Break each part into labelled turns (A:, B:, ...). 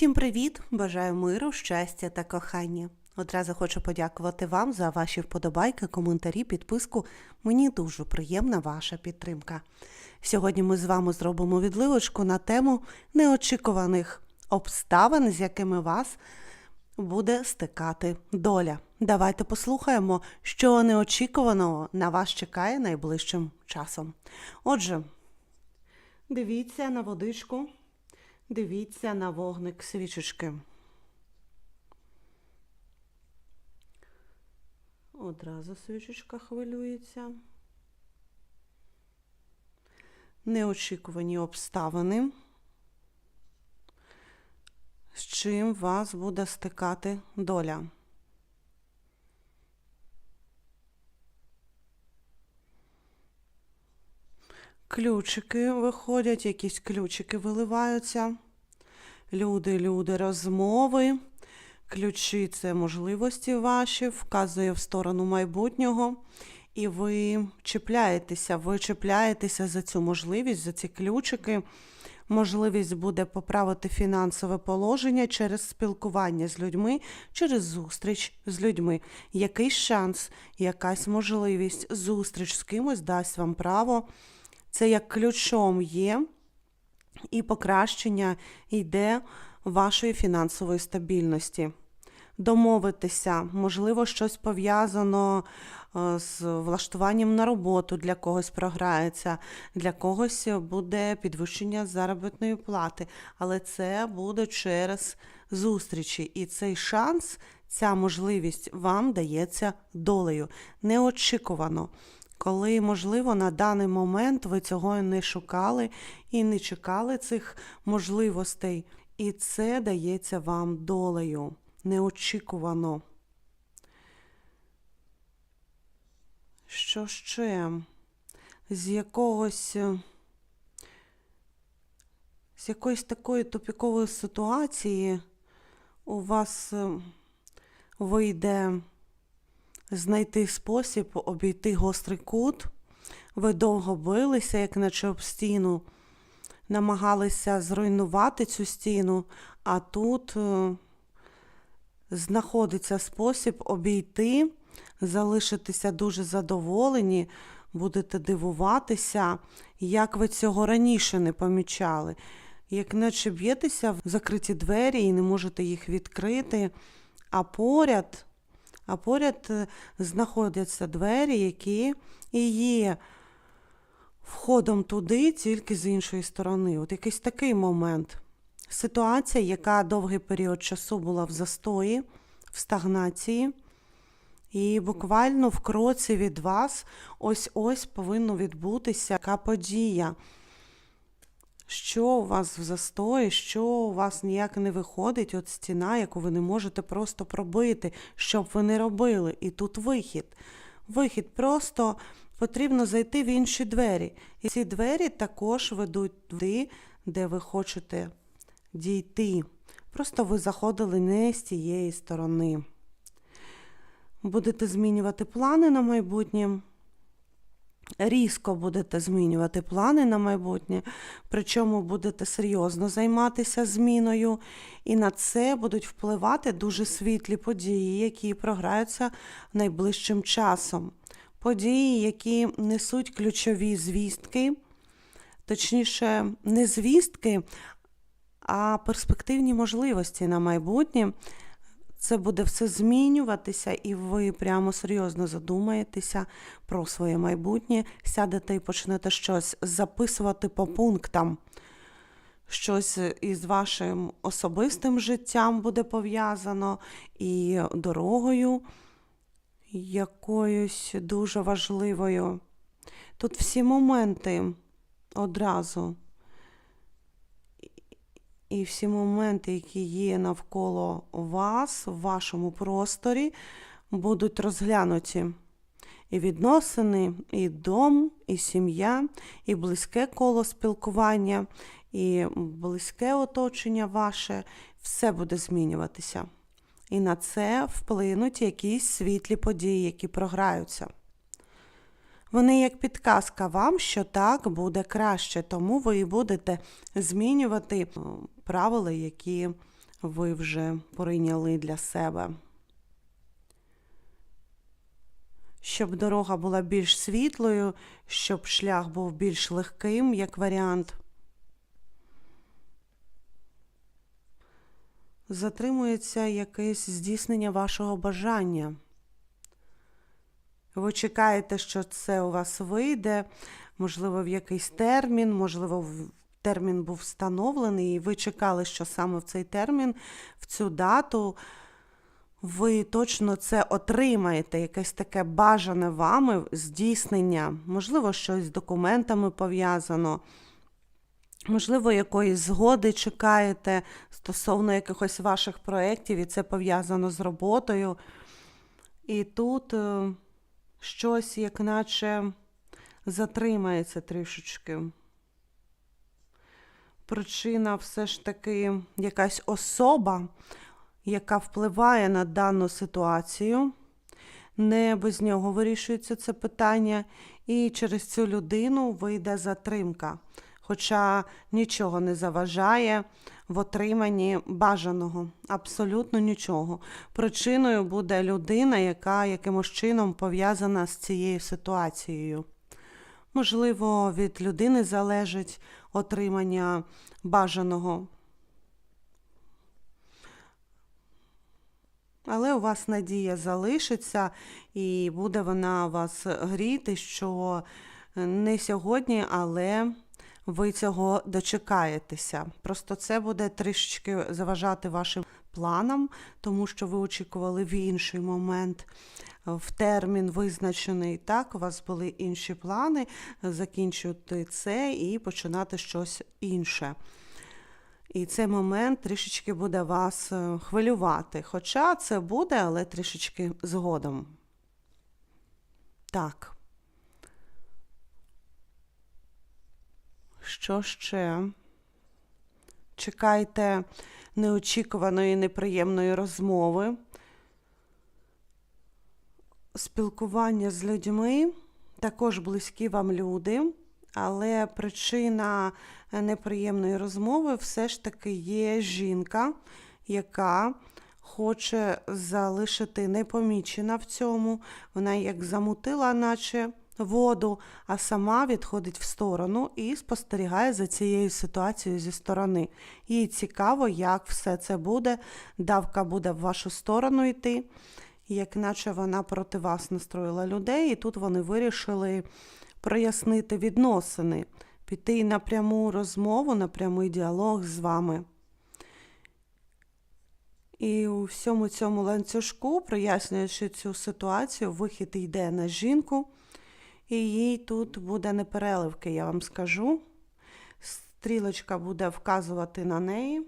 A: Всім привіт! Бажаю миру, щастя та кохання. Одразу хочу подякувати вам за ваші вподобайки, коментарі, підписку. Мені дуже приємна ваша підтримка. Сьогодні ми з вами зробимо відливочку на тему неочікуваних обставин, з якими вас буде стикати доля. Давайте послухаємо, що неочікуваного на вас чекає найближчим часом. Отже, дивіться на водичку. Дивіться на вогник свічечки. Одразу свічечка хвилюється. Неочікувані обставини. З чим вас буде стикати доля? Ключики виходять, якісь ключики виливаються. Люди, люди, розмови. Ключі це можливості ваші, вказує в сторону майбутнього. І ви чіпляєтеся, ви чіпляєтеся за цю можливість, за ці ключики. Можливість буде поправити фінансове положення через спілкування з людьми, через зустріч з людьми. Якийсь шанс, якась можливість, зустріч з кимось дасть вам право. Це як ключом є, і покращення йде вашої фінансової стабільності. Домовитися, можливо, щось пов'язано е, з влаштуванням на роботу, для когось програється, для когось буде підвищення заробітної плати, але це буде через зустрічі. І цей шанс, ця можливість вам дається долею. Неочікувано. Коли, можливо, на даний момент ви цього не шукали і не чекали цих можливостей, і це дається вам долею неочікувано. Що ще? З якогось з якоїсь такої тупікової ситуації у вас е, вийде знайти спосіб обійти гострий кут. Ви довго билися, як наче об стіну, намагалися зруйнувати цю стіну, а тут е, знаходиться спосіб обійти, залишитися дуже задоволені, будете дивуватися, як ви цього раніше не помічали. Як наче б'єтеся в закриті двері і не можете їх відкрити, а поряд а поряд е, знаходяться двері, які і є входом туди, тільки з іншої сторони. От якийсь такий момент. Ситуація, яка довгий період часу була в застої, в стагнації. І буквально в кроці від вас ось-ось повинно відбутися яка подія що у вас в застої, що у вас ніяк не виходить, от стіна, яку ви не можете просто пробити, що б ви не робили. І тут вихід. Вихід просто потрібно зайти в інші двері. І ці двері також ведуть туди, де ви хочете дійти. Просто ви заходили не з тієї сторони. Будете змінювати плани на майбутнє різко будете змінювати плани на майбутнє, причому будете серйозно займатися зміною, і на це будуть впливати дуже світлі події, які програються найближчим часом. Події, які несуть ключові звістки, точніше, не звістки, а перспективні можливості на майбутнє. Це буде все змінюватися, і ви прямо серйозно задумаєтеся про своє майбутнє, сядете і почнете щось записувати по пунктам. Щось із вашим особистим життям буде пов'язано і дорогою якоюсь дуже важливою. Тут всі моменти одразу. І всі моменти, які є навколо вас, в вашому просторі, будуть розглянуті. І відносини, і дом, і сім'я, і близьке коло спілкування, і близьке оточення ваше, все буде змінюватися. І на це вплинуть якісь світлі події, які програються. Вони як підказка вам, що так буде краще, тому ви і будете змінювати правила, які ви вже прийняли для себе. Щоб дорога була більш світлою, щоб шлях був більш легким, як варіант. Затримується якесь здійснення вашого бажання. Ви чекаєте, що це у вас вийде, можливо, в якийсь термін, можливо, термін був встановлений, і ви чекали, що саме в цей термін, в цю дату ви точно це отримаєте, якесь таке бажане вами здійснення, можливо, щось з документами пов'язано. Можливо, якоїсь згоди чекаєте стосовно якихось ваших проєктів, і це пов'язано з роботою. І тут е, щось, як наче, затримається трішечки. Причина все ж таки якась особа, яка впливає на дану ситуацію. Не без нього вирішується це питання, і через цю людину вийде затримка. Хоча нічого не заважає в отриманні бажаного, абсолютно нічого. Причиною буде людина, яка якимось чином пов'язана з цією ситуацією. Можливо, від людини залежить отримання бажаного. Але у вас надія залишиться, і буде вона вас гріти, що не сьогодні, але ви цього дочекаєтеся. Просто це буде трішечки заважати вашим планам, тому що ви очікували в інший момент, в термін визначений. Так, у вас були інші плани закінчити це і починати щось інше. І цей момент трішечки буде вас е, хвилювати. Хоча це буде, але трішечки згодом. Так. Що ще? Чекайте неочікуваної неприємної розмови. Спілкування з людьми, також близькі вам люди, але причина неприємної розмови все ж таки є жінка, яка хоче залишити непомічена в цьому. Вона як замутила, наче воду, а сама відходить в сторону і спостерігає за цією ситуацією зі сторони. Їй цікаво, як все це буде. Давка буде в вашу сторону йти, як наче вона проти вас настроїла людей, і тут вони вирішили прояснити відносини, піти на пряму розмову, на прямий діалог з вами. І у всьому цьому ланцюжку, прояснюючи цю ситуацію, вихід йде на жінку, і їй тут буде непереливки, я вам скажу. Стрілочка буде вказувати на неї.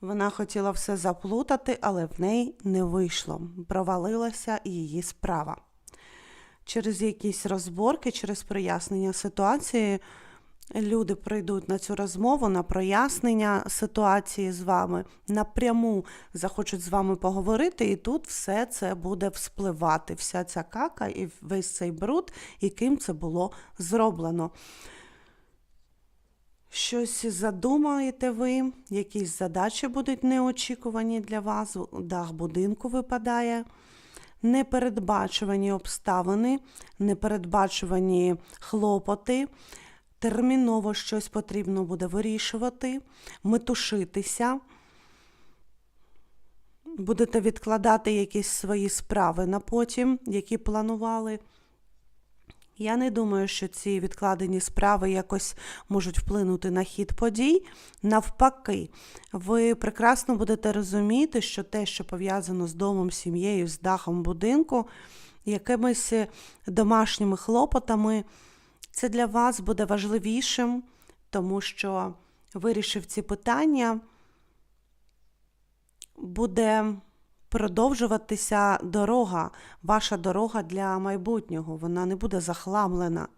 A: Вона хотіла все заплутати, але в неї не вийшло. Провалилася її справа. Через якісь розборки, через прояснення ситуації люди прийдуть на цю розмову, на прояснення ситуації з вами, напряму захочуть з вами поговорити, і тут все це буде вспливати, вся ця кака і весь цей бруд, яким це було зроблено. Щось задумаєте ви, якісь задачі будуть неочікувані для вас, дах будинку випадає. Непередбачувані обставини, непередбачувані хлопоти, терміново щось потрібно буде вирішувати, метушитися, будете відкладати якісь свої справи на потім, які планували. Я не думаю, що ці відкладені справи якось можуть вплинути на хід подій. Навпаки, ви прекрасно будете розуміти, що те, що пов'язано з домом, сім'єю, з дахом будинку, якимись домашніми хлопотами, це для вас буде важливішим, тому що вирішив ці питання, буде продовжуватися дорога, ваша дорога для майбутнього, вона не буде захламлена.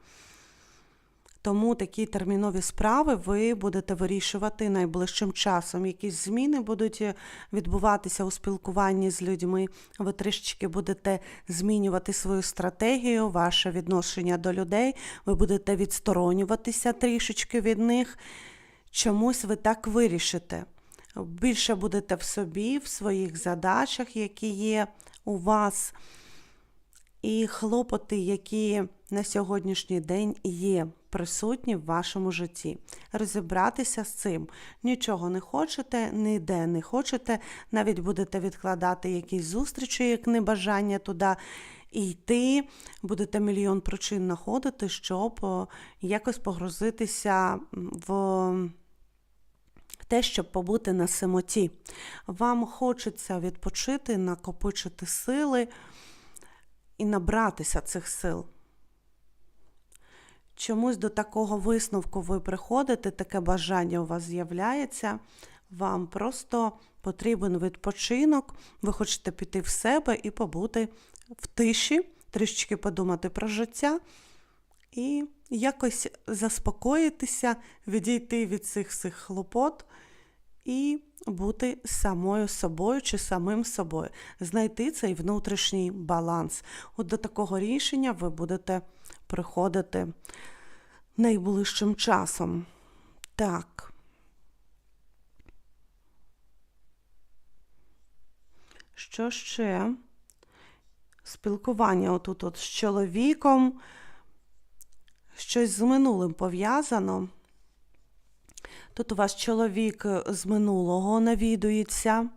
A: Тому такі термінові справи ви будете вирішувати найближчим часом. Якісь зміни будуть відбуватися у спілкуванні з людьми. Ви трішечки будете змінювати свою стратегію, ваше відношення до людей. Ви будете відсторонюватися трішечки від них. Чомусь ви так вирішите. більше будете в собі, в своїх задачах, які є у вас, і хлопоти, які на сьогоднішній день є присутні в вашому житті. Розібратися з цим. Нічого не хочете, ніде не хочете, навіть будете відкладати якісь зустрічі, як небажання туди йти, будете мільйон причин знаходити, щоб якось погрузитися в те, щоб побути на самоті. Вам хочеться відпочити, накопичити сили і набратися цих сил. Чомусь до такого висновку ви приходите, таке бажання у вас з'являється. Вам просто потрібен відпочинок, ви хочете піти в себе і побути в тиші, трішечки подумати про життя і якось заспокоїтися, відійти від цих всіх хлопот і бути самою собою чи самим собою, знайти цей внутрішній баланс. От до такого рішення ви будете приходити найближчим часом. Так. Що ще? Спілкування отут от з чоловіком, щось з минулим пов'язано. Тут у вас чоловік з минулого навідується,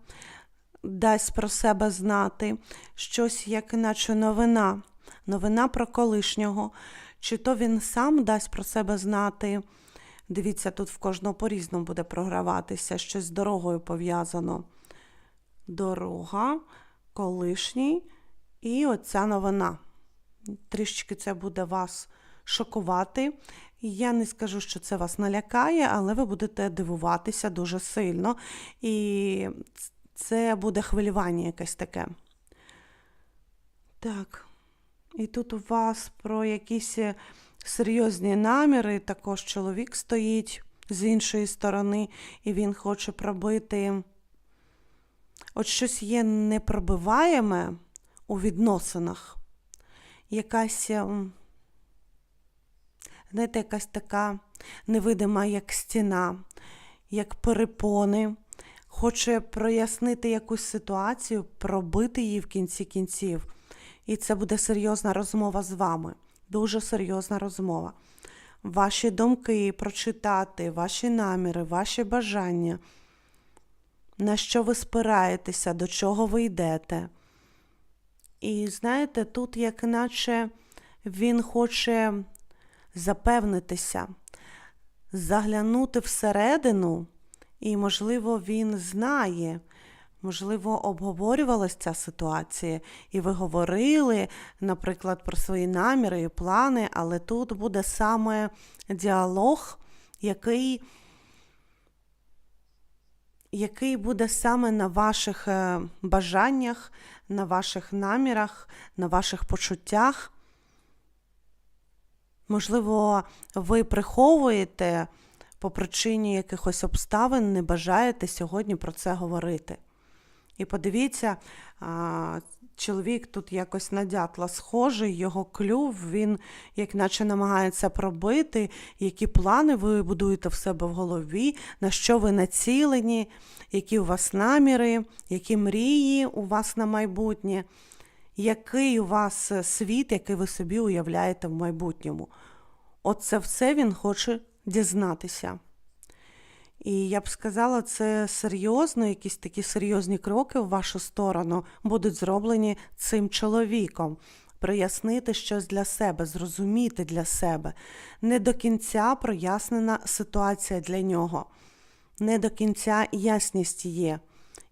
A: дасть про себе знати, щось, як іначе новина, новина про колишнього, чи то він сам дасть про себе знати. Дивіться, тут в кожного по-різному буде програватися, щось з дорогою пов'язано. Дорога, колишній і оця новина. Трішечки це буде вас шокувати. Я не скажу, що це вас налякає, але ви будете дивуватися дуже сильно. І це буде хвилювання якесь таке. Так. І тут у вас про якісь серйозні наміри, також чоловік стоїть з іншої сторони, і він хоче пробити. От щось є непробиваєме у відносинах. Якась, знаєте, якась така невидима, як стіна, як перепони. Хоче прояснити якусь ситуацію, пробити її в кінці кінців. І це буде серйозна розмова з вами. Дуже серйозна розмова. Ваші думки прочитати, ваші наміри, ваші бажання, на що ви спираєтеся, до чого ви йдете. І знаєте, тут, як наче він хоче запевнитися, заглянути всередину, і, можливо, він знає, можливо, обговорювалася ця ситуація, і ви говорили, наприклад, про свої наміри і плани, але тут буде саме діалог, який який буде саме на ваших е, бажаннях, на ваших намірах, на ваших почуттях. Можливо, ви приховуєте по причині якихось обставин, не бажаєте сьогодні про це говорити. І подивіться, чоловік тут якось на дятла схожий, його клюв, він як наче намагається пробити, які плани ви будуєте в себе в голові, на що ви націлені, які у вас наміри, які мрії у вас на майбутнє, який у вас світ, який ви собі уявляєте в майбутньому. Оце все він хоче дізнатися. І я б сказала, це серйозно, якісь такі серйозні кроки в вашу сторону будуть зроблені цим чоловіком. Прояснити щось для себе, зрозуміти для себе. Не до кінця прояснена ситуація для нього, не до кінця ясність є.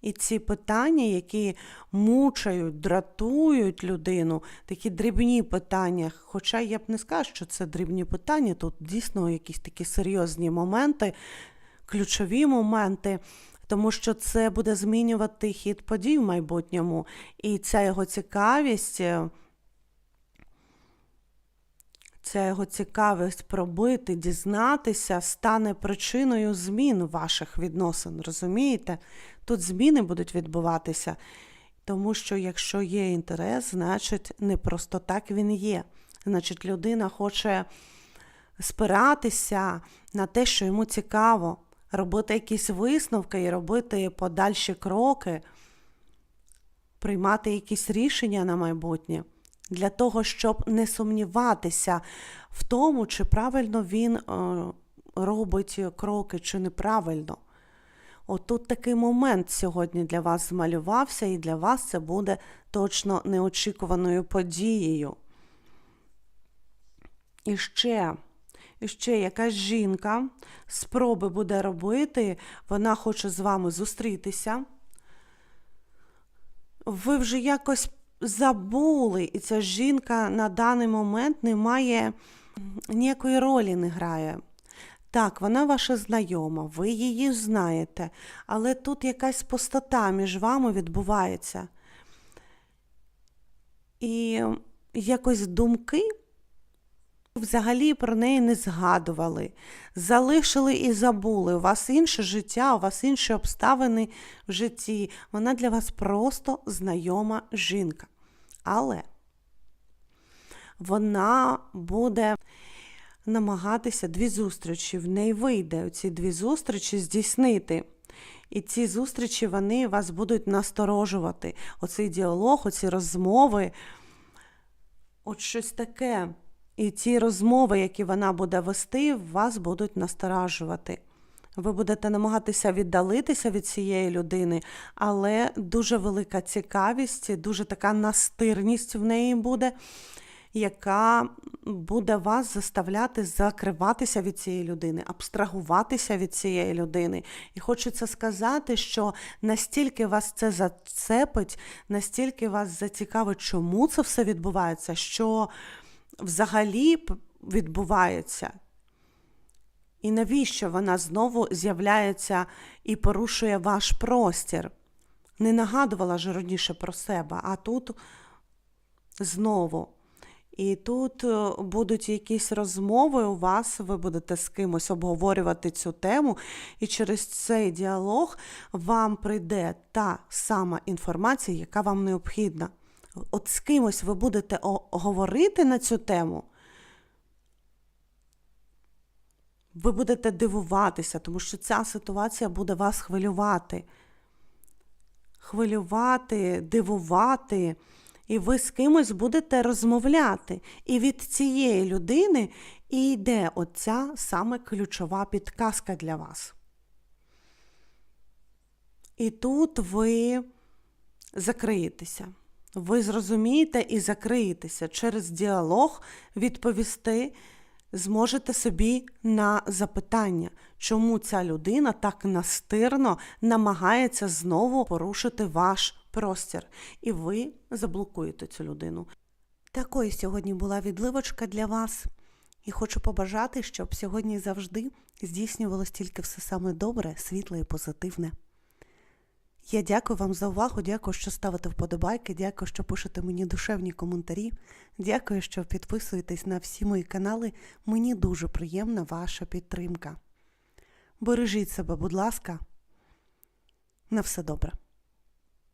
A: І ці питання, які мучають, дратують людину, такі дрібні питання. Хоча я б не сказала, що це дрібні питання, тут дійсно якісь такі серйозні моменти, ключові моменти, тому що це буде змінювати хід подій в майбутньому. І ця його цікавість, е, ця його цікавість пробити, дізнатися, стане причиною змін ваших відносин. Розумієте? Тут зміни будуть відбуватися. Тому що якщо є інтерес, значить не просто так він є. Значить, людина хоче спиратися на те, що йому цікаво, робити якісь висновки і робити подальші кроки, приймати якісь рішення на майбутнє для того, щоб не сумніватися в тому, чи правильно він е, робить кроки, чи неправильно. Отут такий момент сьогодні для вас змалювався, і для вас це буде точно неочікуваною подією. І ще, ще якась жінка спроби буде робити, вона хоче з вами зустрітися. Ви вже якось забули, і ця жінка на даний момент не має ніякої ролі не грає. Так, вона ваша знайома, ви її знаєте, але тут якась пустота між вами відбувається. І якось думки взагалі про неї не згадували, залишили і забули. У вас інше життя, у вас інші обставини в житті. Вона для вас просто знайома жінка. Але вона буде намагатися дві зустрічі. В неї вийде ці дві зустрічі здійснити. І ці зустрічі вони вас будуть насторожувати. Оцей діалог, оці розмови, от щось таке. І ці розмови, які вона буде вести, вас будуть насторажувати. Ви будете намагатися віддалитися від цієї людини, але дуже велика цікавість, дуже така настирність в неї буде, яка буде вас заставляти закриватися від цієї людини, абстрагуватися від цієї людини. І хочеться сказати, що настільки вас це зацепить, настільки вас зацікавить, чому це все відбувається, що взагалі відбувається. І навіщо вона знову з'являється і порушує ваш простір? Не нагадувала ж раніше про себе, а тут знову. І тут е, будуть якісь розмови у вас, ви будете з кимось обговорювати цю тему, і через цей діалог вам прийде та сама інформація, яка вам необхідна. От з кимось ви будете говорити на цю тему. Ви будете дивуватися, тому що ця ситуація буде вас хвилювати. Хвилювати, дивувати, і ви з кимось будете розмовляти. І від цієї людини і йде оця саме ключова підказка для вас. І тут ви закриєтеся. Ви зрозумієте і закриєтеся через діалог відповісти зможете собі на запитання, чому ця людина так настирно намагається знову порушити ваш простір, і ви заблокуєте цю людину. Такою сьогодні була відливочка для вас. І хочу побажати, щоб сьогодні завжди здійснювалось тільки все саме добре, світле і позитивне. Я дякую вам за увагу, дякую, що ставите вподобайки, дякую, що пишете мені душевні коментарі. Дякую, що підписуєтесь на всі мої канали. Мені дуже приємна ваша підтримка. Бережіть себе, будь ласка. На все добре.